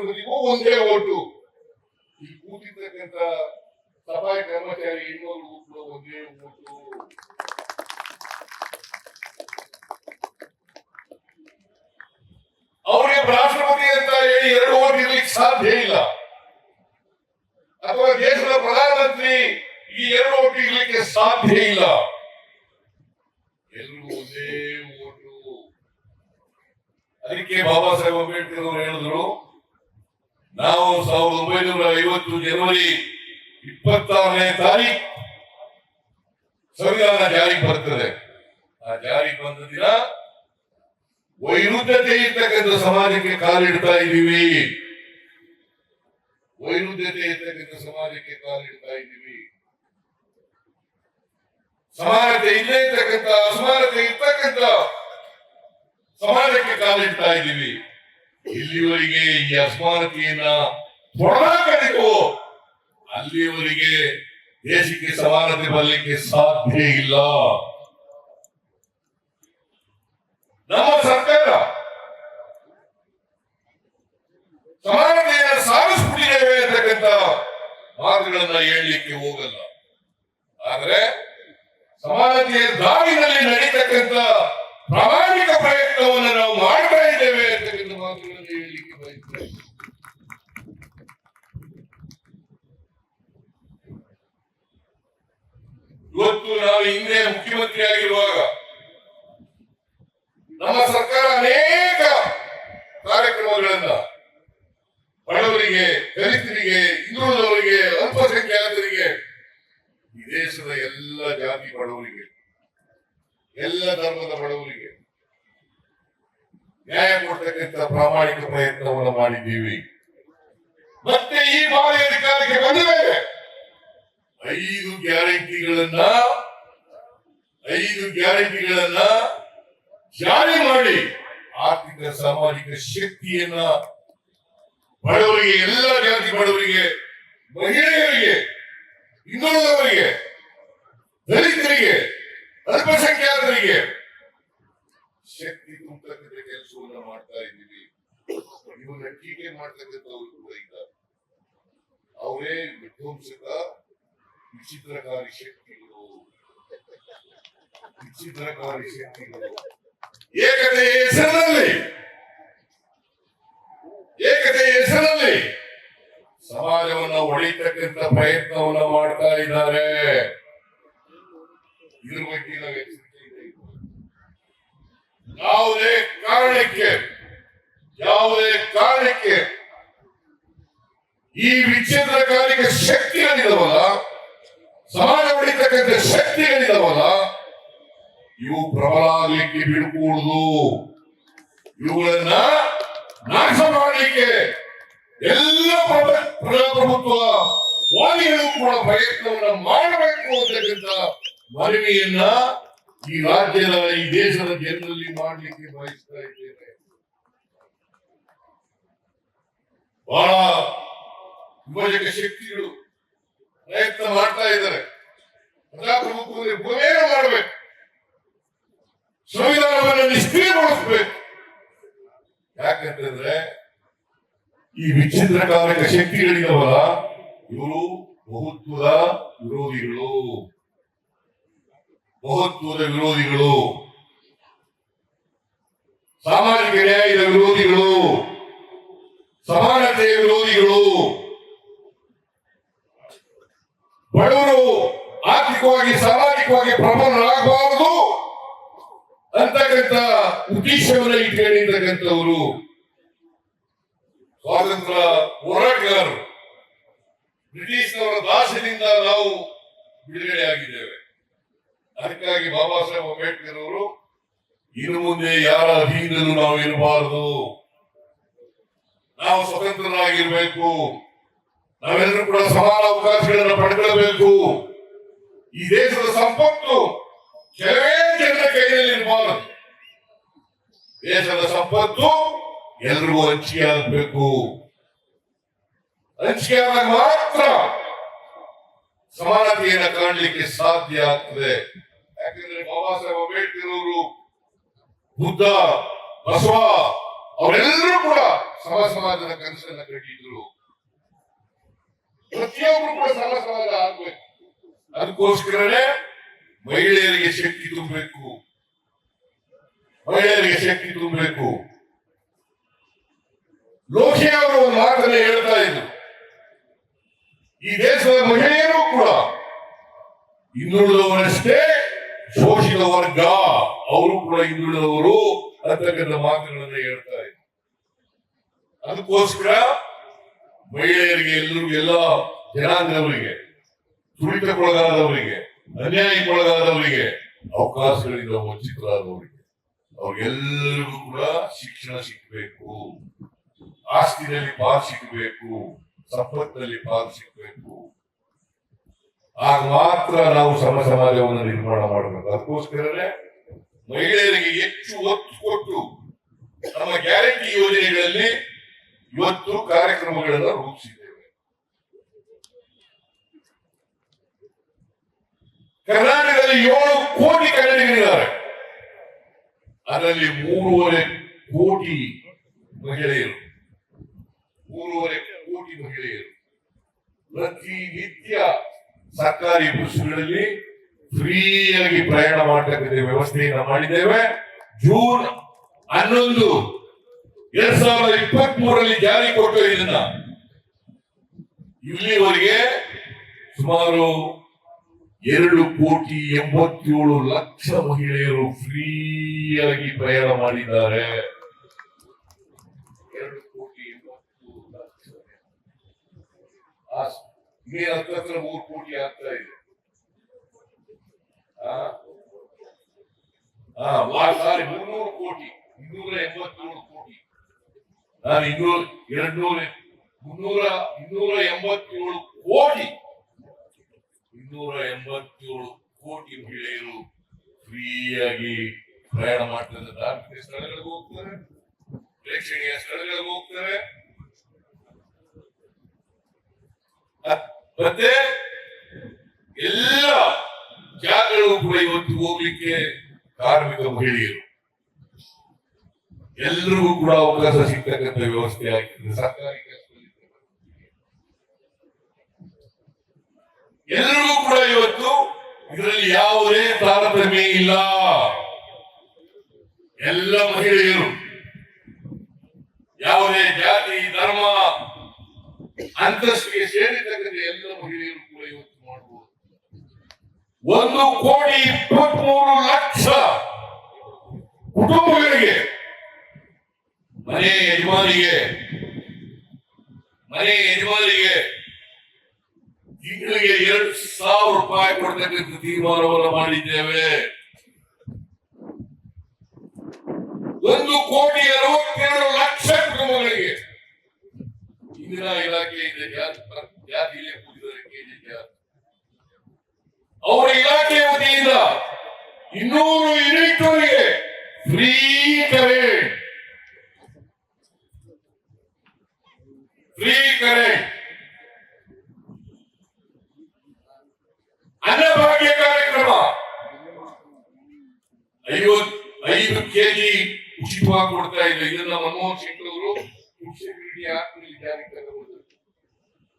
ರಾಷ್ಟ್ರಪತಿಗೂ ಒಂದೇ ಓಟು. ಈ ಕೂತಿರ್ತಕ್ಕಂಥ ಸಫಾಯಿ ಕರ್ಮಚಾರಿ ಇನ್ನೂರು ಕೂಡ ಒಂದೇ ಓಟು ಅವರಿಗೆ ರಾಷ್ಟ್ರಪತಿ ಅಂತ ಹೇಳಿ ಎರಡು ಓಟ್ ಇರ್ಲಿಕ್ಕೆ ಸಾಧ್ಯ ಇಲ್ಲ. ಅಥವಾ ದೇಶದ ಪ್ರಧಾನಮಂತ್ರಿ ಈ ಎರಡು ಓಟ್ ಇರ್ಲಿಕ್ಕೆ ಸಾಧ್ಯ ಇಲ್ಲ. ಎಲ್ಲರೂ ಒಂದೇ ಓಟು. ಅದಕ್ಕೆ ಬಾಬಾ ಸಾಹೇಬ್ ಅಂಬೇಡ್ಕರ್ ಅವರು ಹೇಳಿದ್ರು ನಾವು ಸಾವಿರದ ಒಂಬೈನೂರ ಐವತ್ತು ಜನವರಿ ಇಪ್ಪತ್ತಾರನೇ ತಾರೀಕು ಸಂವಿಧಾನ ಜಾರಿಗೆ ಬರ್ತದೆ. ಆ ಜಾರಿಗೆ ಬಂದ ದಿನ ವೈರುದ್ಧತೆ ಇರ್ತಕ್ಕಂಥ ಸಮಾಜಕ್ಕೆ ಕಾಲಿಡ್ತಾ ಇದ್ದೀವಿ. ವೈರುದ್ಧತೆ ಇರ್ತಕ್ಕಂಥ ಸಮಾಜಕ್ಕೆ ಕಾಲಿಡ್ತಾ ಇದ್ದೀವಿ. ಸಮಾನತೆ ಇಲ್ಲೇ ಇರ್ತಕ್ಕಂಥ, ಅಸಮಾನತೆ ಇರ್ತಕ್ಕಂಥ ಸಮಾಜಕ್ಕೆ ಕಾಲಿಡ್ತಾ ಇದ್ದೀವಿ. ಇಲ್ಲಿವರೆಗೆ ಈ ಅಸಮಾನತೆಯನ್ನ ತೊಡಕಾಕಬೇಕು ಅಲ್ಲಿವರೆಗೆ ದೇಶಕ್ಕೆ ಸಮಾನತೆ ಬರಲಿಕ್ಕೆ ಸಾಧ್ಯ ಇಲ್ಲ. ನಮ್ಮ ಸರ್ಕಾರ ಸಮಾನತೆಯನ್ನು ಸಾಧಿಸ್ಬಿಟ್ಟಿದ್ದೇವೆ ಅಂತಕ್ಕಂಥ ಮಾತುಗಳನ್ನ ಹೇಳಲಿಕ್ಕೆ ಹೋಗಲ್ಲ. ಆದರೆ ಸಮಾನತೆಯ ದಾರಿನಲ್ಲಿ ನಡೀತಕ್ಕಂಥ ಪ್ರಾಮಾಣಿಕ ಪ್ರಯತ್ನವನ್ನು ನಾವು ಮಾಡ್ತಾ ಇದ್ದೇವೆ ಅಂತಕ್ಕಂಥ ಮಾತುಗಳನ್ನು ಹೇಳಲಿಕ್ಕೆ ಬಯಸ್ತೇವೆ ಇವತ್ತು ನಾವು ಹಿಂದೆ ಮುಖ್ಯಮಂತ್ರಿ ಆಗಿರುವಾಗ ನಮ್ಮ ಸರ್ಕಾರ ಅನೇಕ ಕಾರ್ಯಕ್ರಮಗಳನ್ನ ಬಡವರಿಗೆ, ದಲಿತರಿಗೆ, ಹಿಂದುಳಿದವರಿಗೆ, ಅಲ್ಪಸಂಖ್ಯಾತರಿಗೆ, ಈ ದೇಶದ ಎಲ್ಲ ಜಾತಿ ಬಡವರಿಗೆ, ಎಲ್ಲ ಧರ್ಮದ ಬಡವರಿಗೆ ನ್ಯಾಯ ಕೊಡ್ತಕ್ಕಂಥ ಪ್ರಾಮಾಣಿಕ ಪ್ರಯತ್ನವನ್ನು ಮಾಡಿದ್ದೀವಿ. ಮತ್ತೆ ಈ ಬಾರಿ ಅಧಿಕಾರಕ್ಕೆ ಬಂದ ಮೇಲೆ ಐದು ಗ್ಯಾರಂಟಿಗಳನ್ನ ಐದು ಗ್ಯಾರಂಟಿಗಳನ್ನ ಜಾರಿ ಮಾಡಿ ಆರ್ಥಿಕ ಸಾಮಾಜಿಕ ಶಕ್ತಿಯನ್ನ ಬಡವರಿಗೆ, ಎಲ್ಲ ಜಾತಿ ಬಡವರಿಗೆ, ಮಹಿಳೆಯರಿಗೆ ಹಿಂದುಳಿದವರಿಗೆ ದಲಿತರಿಗೆ, ಅಲ್ಪಸಂಖ್ಯಾತರಿಗೆ ಶಕ್ತಿ ತುಂಬತಕ್ಕಂಥ ಕೆಲಸವನ್ನ ಮಾಡ್ತಾ ಇದ್ದೀವಿ. ಇವನ್ನ ಟೀಕೆ ಮಾಡ್ತಕ್ಕಂಥವ್ರು ಕೂಡ ಇದ್ದಾರೆ. ಅವರೇ ವಿಧ್ವಂಸಕ, ವಿಚಿತ್ರಕಾರಿ ಶಕ್ತಿಗಳು. ಏಕತೆಯ ಹೆಸರಿನಲ್ಲಿ ಏಕತೆಯ ಹೆಸರಲ್ಲಿ ಸಮಾಜವನ್ನು ಒಡೆಯತಕ್ಕಂಥ ಪ್ರಯತ್ನವನ್ನು ಮಾಡ್ತಾ ಇದ್ದಾರೆ. ಇದ್ರ ಬಗ್ಗೆ. ಯಾವುದೇ ಕಾರಣಕ್ಕೆ ಯಾವುದೇ ಕಾರಣಕ್ಕೆ ಈ ವಿಚ್ಛೇದನಕಾರಿಕ ಶಕ್ತಿಗಳಿದವಲ್ಲ ಸಮಾಜ ಹೊಡಿತಕ್ಕಂಥ ಶಕ್ತಿಗಳಿದವಲ್ಲ ಇವು ಪ್ರಬಲ ಆಗ್ಲಿಕ್ಕೆ ಬಿಡಕೂಡುದು ಇವುಗಳನ್ನ ನಾಶ ಮಾಡಲಿಕ್ಕೆ ಎಲ್ಲ ಪ್ರಜಾ- ಪ್ರಜಾಪ್ರಭುತ್ವ ವಾದಿಗಳು ಕೂಡ ಪ್ರಯತ್ನವನ್ನ ಮಾಡಬೇಕು ಅಂತಕ್ಕಂಥ ಮನವಿಯನ್ನ ಈ ರಾಜ್ಯದ ಈ ದೇಶದ ಜನರಲ್ಲಿ ಮಾಡಲಿಕ್ಕೆ ಬಯಸ್ತಾ ಇದ್ದೇನೆ. ಬಹಳ ವಿಭಜಕ ಶಕ್ತಿಗಳು ಪ್ರಯತ್ನ ಮಾಡ್ತಾ ಇದ್ದಾರೆ. ಪ್ರಜಾಪ್ರಭುತ್ವದಲ್ಲಿ ಗುಣವೇನ ಮಾಡಬೇಕು. ಸಂವಿಧಾನವನ್ನು ನಿಷ್ಕ್ರಿಯಗೊಳಿಸಬೇಕು ಯಾಕಂತಂದ್ರೆ ಈ ವಿಚ್ಛಿದ್ರಕಾರಕ ಶಕ್ತಿಗಳಿದವಲ್ಲ ಇವರು ಬಹುತ್ವದ ವಿರೋಧಿಗಳು. ಬಹುತ್ವದ ವಿರೋಧಿಗಳು. ಸಾಮಾಜಿಕ ನ್ಯಾಯದ ವಿರೋಧಿಗಳು. ಸಮಾನತೆಯ ವಿರೋಧಿಗಳು. ಬಡವರು ಆರ್ಥಿಕವಾಗಿ, ಸಾಮಾಜಿಕವಾಗಿ ಪ್ರಬಲರಾಗಬಾರದು. ಅಂತಕ್ಕಂಥ ಉದ್ದೇಶವನ್ನ ಇಟ್ಕೊಂಡಿರ್ತಕ್ಕಂಥವರು ಸ್ವಾತಂತ್ರ್ಯ ಹೋರಾಟಗಾರರು. ಬ್ರಿಟಿಷ್ನವರ ದಾಸದಿಂದ ನಾವು ಬಿಡುಗಡೆ ಆಗಿದ್ದೇವೆ. ಅದಕ್ಕಾಗಿ ಬಾಬಾ ಸಾಹೇಬ್ ಅಂಬೇಡ್ಕರ್ ಅವರು, ಇನ್ನು ಮುಂದೆ ಯಾರ ಅಧೀನದಲ್ಲೂ ನಾವು ಇರಬಾರದು. ನಾವು ಸ್ವತಂತ್ರರಾಗಿರ್ಬೇಕು. ನಾವೆಲ್ಲರೂ ಕೂಡ ಸಮಾನ ಅವಕಾಶಗಳನ್ನು ಪಡ್ಕೊಳ್ಬೇಕು ಈ ದೇಶದ ಸಂಪತ್ತು ದೇಶದ ಸಂಪತ್ತು? ಎಲ್ರಿಗೂ ಹಂಚಿಕೆ ಆಗಬೇಕು. ಹಂಚಿಕೆ ಆದಾಗ ಮಾತ್ರ ಸಮಾನತೆಯನ್ನು ಕಾಣಲಿಕ್ಕೆ ಸಾಧ್ಯ ಆಗ್ತದೆ. ಯಾಕಂದ್ರೆ ಬಾಬಾ ಸಾಹೇಬ್ ಅಂಬೇಡ್ಕರ್ ಅವರು ಬುದ್ಧ, ಬಸವ, ಅವರೆಲ್ಲರೂ ಕೂಡ ಸಮ ಸಮಾಜದ ಕನಸನ್ನ ಕಟ್ಟಿದ್ರು. ಪ್ರತಿಯೊಬ್ಬರು ಕೂಡ ಸಮ ಸಮಾಜ ಆಗ್ಬೇಕು. ಅದಕ್ಕೋಸ್ಕರನೇ ಮಹಿಳೆಯರಿಗೆ ಶಕ್ತಿ ತುಂಬಬೇಕು. ಮಹಿಳೆಯರಿಗೆ ಶಕ್ತಿ ತುಂಬಬೇಕು. ಲೋಕಿ ಅವರು ಒಂದು ಮಾತನ್ನ ಹೇಳ್ತಾ ಇದ್ರು. ಈ ದೇಶದ ಮಹಿಳೆಯರು ಕೂಡ ಹಿಂದುಳಿದವರಷ್ಟೇ ಶೋಷಿತ ವರ್ಗ, ಅವರು ಕೂಡ ಹಿಂದುಳಿದವರು ಅಂತಕ್ಕಂಥ ಮಾತುಗಳನ್ನ ಹೇಳ್ತಾ ಇದ್ರು. ಅದಕ್ಕೋಸ್ಕರ ಮಹಿಳೆಯರಿಗೆ ಎಲ್ಲರಿಗೂ ಎಲ್ಲ ಜನಾಂಗದವರಿಗೆ, ತುಳಿತಕ್ಕೊಳಗಾದವರಿಗೆ, ಅನ್ಯಾಯಕ್ಕೊಳಗಾದವರಿಗೆ ಅವಕಾಶಗಳಿಂದ ವಂಚಿತರಾದವರಿಗೆ ಅವ್ರಿಗೆಲ್ಲರಿಗೂ ಕೂಡ ಶಿಕ್ಷಣ ಸಿಕ್ಕಬೇಕು ಆಸ್ತಿನಲ್ಲಿ ಪಾಲು ಸಿಕ್ಕಬೇಕು ಸಂಪತ್ತಿನಲ್ಲಿ ಪಾಲು ಸಿಕ್ಕಬೇಕು ಆಗ ಮಾತ್ರ ನಾವು ಸಮ ಸಮಾಜವನ್ನು ನಿರ್ಮಾಣ ಮಾಡಬೇಕು. ಅದಕ್ಕೋಸ್ಕರನೇ ಮಹಿಳೆಯರಿಗೆ ಹೆಚ್ಚು ಒತ್ತು ಕೊಟ್ಟು ನಮ್ಮ ಗ್ಯಾರಂಟಿ ಯೋಜನೆಗಳಲ್ಲಿ ಇವತ್ತು ಕಾರ್ಯಕ್ರಮಗಳನ್ನು ರೂಪಿಸಿದ್ದೇವೆ. ಕರ್ನಾಟಕದಲ್ಲಿ ಏಳು ಕೋಟಿ ಕನ್ನಡಿಗರಿದ್ದಾರೆ. ಅದರಲ್ಲಿ ಮೂರುವರೆ ಕೋಟಿ ಮಹಿಳೆಯರು. ಮೂರುವರೆ ಕೋಟಿ ಮಹಿಳೆಯರು. ಪ್ರತಿನಿತ್ಯ ಸರ್ಕಾರಿ ಬಸ್ಗಳಲ್ಲಿ ಫ್ರೀಯಾಗಿ ಪ್ರಯಾಣ ಮಾಡತಕ್ಕಂಥ ವ್ಯವಸ್ಥೆಯನ್ನು ಮಾಡಿದ್ದೇವೆ. ಜೂನ್ ಹನ್ನೊಂದು ಎರಡ್ ಸಾವಿರದ ಇಪ್ಪತ್ತ್ ಮೂರರಲ್ಲಿ ಜಾರಿ ಕೊಟ್ಟರು ಇದನ್ನ. ಇಲ್ಲಿವರೆಗೆ ಸುಮಾರು ಎರಡು ಕೋಟಿ ಎಂಬತ್ತೇಳು ಲಕ್ಷ ಮಹಿಳೆಯರು ಫ್ರೀಯಾಗಿ ಪ್ರಯಾಣ ಮಾಡಿದ್ದಾರೆ. ಎರಡು ಕೋಟಿ ಎಂಬತ್ತೇಳು ಲಕ್ಷ. ಈಗ ಹತ್ತತ್ರ ಮೂರು ಕೋಟಿ ಆಗ್ತಾ ಇದೆ. ಸಾರಿ, ಮುನ್ನೂರು ಕೋಟಿ, ಇನ್ನೂರ ಎಂಬತ್ತೇಳು ಕೋಟಿ. ನಾನು ಇನ್ನೂರ, ಎರಡ್ನೂರ, ಮುನ್ನೂರ, ಇನ್ನೂರ ಎಂಬತ್ತೇಳು ಕೋಟಿ. ಇನ್ನೂರ ಎಂಬತ್ತೇಳು ಕೋಟಿ ಮಹಿಳೆಯರು ಫ್ರೀಯಾಗಿ ಪ್ರಯಾಣ ಮಾಡ್ತಾರೆ ಧಾರ್ಮಿಕ ಸ್ಥಳಗಳಿಗೆ ಹೋಗ್ತಾರೆ, ಪ್ರೇಕ್ಷಣೀಯ ಸ್ಥಳಗಳಿಗೆ ಹೋಗ್ತಾರೆ. ಮತ್ತೆ ಎಲ್ಲ ಜಾಗಗಳು ಕೂಡ ಇವತ್ತು ಹೋಗ್ಲಿಕ್ಕೆ ಕಾರ್ಮಿಕ ಮಹಿಳೆಯರು. ಎಲ್ಲರಿಗೂ ಕೂಡ ಅವಕಾಶ ಸಿಗ್ತಕ್ಕಂಥ ವ್ಯವಸ್ಥೆ ಆಗಿದೆ ಸರ್ಕಾರಿ ಎಲ್ರಿಗೂ ಕೂಡ ಇವತ್ತು ಇದರಲ್ಲಿ ಯಾವುದೇ ತಾರತಮ್ಯ ಇಲ್ಲ. ಎಲ್ಲ ಮಹಿಳೆಯರು, ಯಾವುದೇ ಜಾತಿ, ಧರ್ಮ, ಅಂತಸ್ತಿಗೆ ಸೇರಿರ್ತಕ್ಕಂಥ ಎಲ್ಲ ಮಹಿಳೆಯರು ಕೂಡ ಇವತ್ತು ಮಾಡಬಹುದು ಒಂದು ಕೋಟಿ ಇಪ್ಪತ್ಮೂರು ಲಕ್ಷ ಕುಟುಂಬಗಳಿಗೆ, ಮನೆ ಯಜಮಾನಿಗೆ ಮನೆ ಯಜಮಾನಿಗೆ ತಿಂಗಳಿಗೆ ಎರಡು ಸಾವಿರ ರೂಪಾಯಿ ಕೊಡ್ತಕ್ಕಂಥ ತೀರ್ಮಾನವನ್ನು ಮಾಡಿದ್ದೇವೆ. ಒಂದು ಕೋಟಿ ಅರವತ್ತೆರಡು ಲಕ್ಷ ಕುಟುಂಬಗಳಿಗೆ ಇಂದಿನ ಇಲಾಖೆಯಿಂದ ಜಾತಿ ಇಲ್ಲೇ ಜಾತಿ ಅವರ ಇಲಾಖೆ ವತಿಯಿಂದ ಇನ್ನೂರು ಯೂನಿಟ್ಗಳಿಗೆ ಫ್ರೀ ಕರೆಂಟ್ ಫ್ರೀ ಕರೆಂಟ್ ಕೆಜಿ ನಮ್ಮ ಮನಮೋಹನ್ ಸಿಂಗ್ ಅವರು ಫುಡ್ ಸೆಕ್ಯೂರಿಟಿ ಆಕ್ಟ್